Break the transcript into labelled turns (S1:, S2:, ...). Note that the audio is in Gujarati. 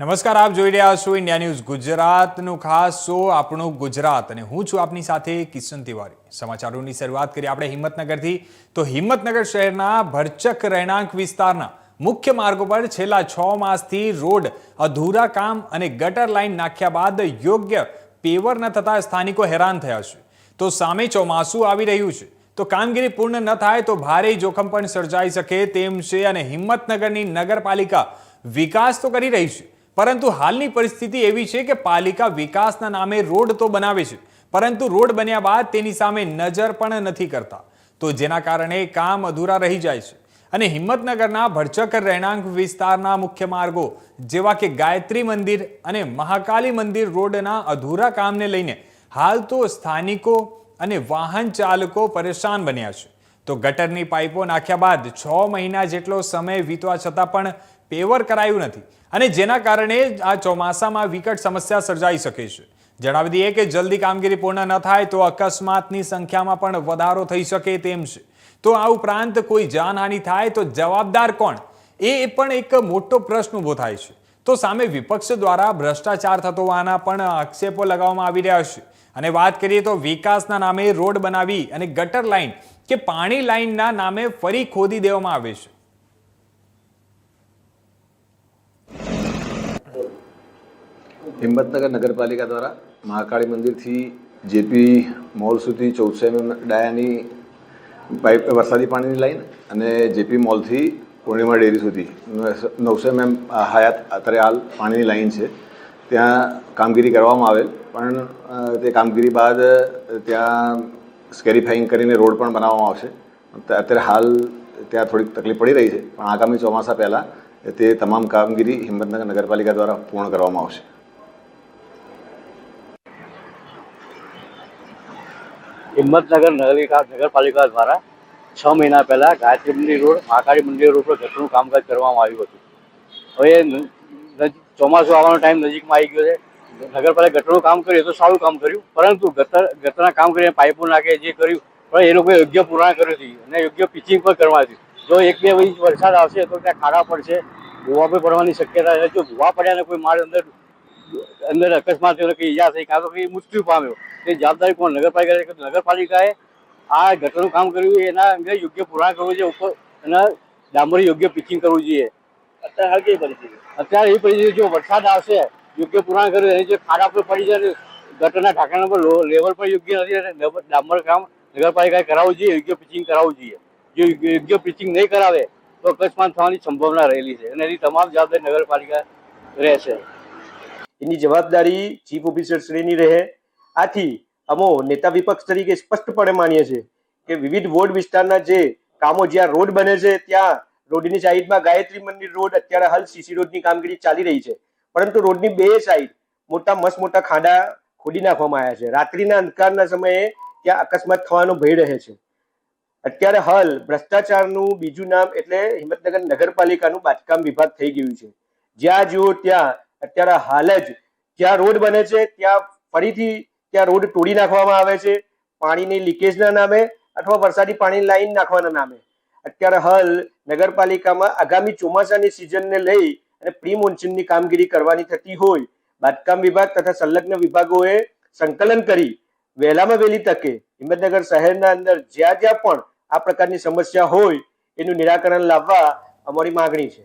S1: નમસ્કાર, આપ જોઈ રહ્યા છો ઇન્ડિયા ન્યૂઝ ગુજરાતનું ખાસ શો, આપણું ગુજરાત. અને હું છું આપની સાથે કિશન તિવારી. સમાચારોની શરૂઆત કરીએ આપણે હિંમતનગરથી. તો હિંમતનગર શહેરના ભરચક રહેણાંક વિસ્તારના મુખ્ય માર્ગો પર છેલ્લા છ માસથી રોડ અધૂરા કામ અને ગટર લાઇન નાખ્યા બાદ યોગ્ય પેવર ન થતા સ્થાનિકો હેરાન થયા છે. તો સામે ચોમાસું આવી રહ્યું છે. તો કામગીરી પૂર્ણ ન થાય તો ભારે જોખમ પણ સર્જાઈ શકે તેમ છે અને હિંમતનગરની નગરપાલિકા વિકાસ તો કરી રહી છે. પરંતુ હાલની પરિસ્થિતિ એવી છે કે પાલિકા વિકાસના નામે રોડ તો બનાવે છે, પરંતુ રોડ બન્યા બાદ તેની સામે નજર પણ નથી કરતા. તો જેના કારણે કામ અધૂરા રહી જાય છે. અને હિંમતનગરના ભરચકર રહેણાંક વિસ્તારના મુખ્ય માર્ગો, જેવા કે ગાયત્રી મંદિર અને મહાકાલી મંદિર રોડના અધૂરા કામને લઈને હાલ તો સ્થાનિકો અને વાહન ચાલકો પરેશાન બન્યા છે. તો ગટરની પાઇપો નાખ્યા બાદ છ મહિના જેટલો સમય વીતવા છતાં પણ પેવર કરાયું નથી. અને જેના કારણે આ ચોમાસામાં વિકટ સમસ્યા સર્જાઈ શકે છે. જણાવી દઈએ કે જલ્દી કામગીરી પૂર્ણ ન થાય તો અકસ્માતની સંખ્યામાં પણ વધારો થઈ શકે તેમ છે. તો આ ઉપરાંત કોઈ જાનહાનિ થાય તો જવાબદાર કોણ? એ પણ એક મોટો પ્રશ્ન ઊભો થાય છે. તો સામે વિપક્ષ દ્વારા ભ્રષ્ટાચાર થતો હોવાના પણ આક્ષેપો લગાવવામાં આવી રહ્યા છે. અને વાત કરીએ તો વિકાસના નામે રોડ બનાવી અને ગટર લાઇન કે પાણી લાઇનના નામે ફરી ખોદી દેવામાં આવે છે.
S2: હિંમતનગર નગરપાલિકા દ્વારા મહાકાળી મંદિરથી જેપી મોલ સુધી ચૌદસો એમએમ ડાયાની પાઇપ વરસાદી પાણીની લાઈન અને જેપી મોલથી પૂર્ણિમા ડેરી સુધી નવસો એમએમ હયાત અત્યારે હાલ પાણીની લાઈન છે. ત્યાં કામગીરી કરવામાં આવેલ, પણ તે કામગીરી બાદ ત્યાં સ્કેરીફાઈંગ કરીને રોડ પણ બનાવવામાં આવશે. અત્યારે હાલ ત્યાં થોડીક તકલીફ પડી રહી છે, પણ આગામી ચોમાસા પહેલાં તે તમામ કામગીરી હિંમતનગર નગરપાલિકા દ્વારા પૂર્ણ કરવામાં આવશે.
S3: હિંમતનગર નગરિકા નગરપાલિકા દ્વારા છ મહિના પહેલાં ગાયત્રી મંદિર રોડ, મહાકાળી મંદિર રોડ પર ગટરનું કામકાજ કરવામાં આવ્યું હતું. હવે ચોમાસું આવવાનો ટાઈમ નજીકમાં આવી ગયો છે. નગરપાલિકા ગટરનું કામ કર્યું તો સારું કામ કર્યું, પરંતુ ગટર, ગટરના કામ કરીને પાઇપો નાખે, જે કર્યું, પણ એ લોકોએ યોગ્ય પુરાણ કર્યું હતી અને યોગ્ય પિચિંગ પણ કરવા હતી જો એક બે વરસાદ આવશે તો ત્યાં ખાડા પડશે, ભૂવા પણ પડવાની શક્યતા છે. જો ભૂવા પડ્યા ને કોઈ માળ અંદર અંદર અકસ્માત થયો કે ઈજા થઈ કાં તો કંઈ મૃત્યુ પામ્યો. તે જવાબદારી કોણ? નગરપાલિકા નગરપાલિકાએ આ ગટરનું કામ કર્યું એના અંગે યોગ્ય પુરાણ કરવું જોઈએ ઉપર એના ડામરી યોગ્ય પિચિંગ કરવું જોઈએ. અત્યારે હાલ કઈ પરિસ્થિતિ? અત્યારે એ પરિસ્થિતિ જો વરસાદ આવશે યોગ્ય પુરાણ કર્યું એની જે ખાડા પર પડી જાય ગટરના ઢાંકણા પર લેવલ પર યોગ્ય નથી અને ડામર કામ નગરપાલિકાએ કરાવવું જોઈએ યોગ્ય પિચિંગ કરાવવું જોઈએ. જો યોગ્ય પિચિંગ નહીં કરાવે તો અકસ્માત થવાની સંભાવના રહેલી છે અને એની તમામ જવાબદારી નગરપાલિકા રહેશે.
S4: એની જવાબદારી ચીફ ઓફિસર શ્રીની રહે. આથી અમો નેતા વિપક્ષ તરીકે સ્પષ્ટપણે માનીએ છીએ કે વિવિધ વોર્ડ વિસ્તારના જે કામો જ્યાં રોડ બને છે, ત્યાં રોડની સાઈડમાં ગાયત્રી મંદિર રોડ અત્યારે હાલ સીસી રોડની કામગીરી ચાલી રહી છે. પરંતુ રોડની બે સાઈડ મોટા મસ્ત મોટા ખાડા ખોદી નાખવામાં આવ્યા છે. રાત્રિના અંધકારના સમયે ત્યાં અકસ્માત થવાનો ભય રહે છે. અત્યારે હાલ ભ્રષ્ટાચારનું બીજું નામ એટલે હિંમતનગર નગરપાલિકાનું બાંધકામ વિભાગ થઈ ગયું છે. જ્યાં જુઓ ત્યાં અત્યારે હાલ જ જ્યાં રોડ બને છે, ત્યાં ફરીથી ત્યાં રોડ તોડી નાખવામાં આવે છે. પાણીની લીકેજના નામે અથવા વરસાદી પાણીની લાઈન નાખવાના નામે. અત્યારે હાલ નગરપાલિકામાં આગામી ચોમાસાની સિઝનને લઈ અને પ્રી મોન્સૂનની કામગીરી કરવાની થતી હોય, બાંધકામ વિભાગ તથા સંલગ્ન વિભાગોએ સંકલન કરી વહેલામાં વહેલી તકે હિંમતનગર શહેરના અંદર જ્યાં જ્યાં પણ આ પ્રકારની સમસ્યા હોય, એનું નિરાકરણ લાવવા અમારી માગણી છે.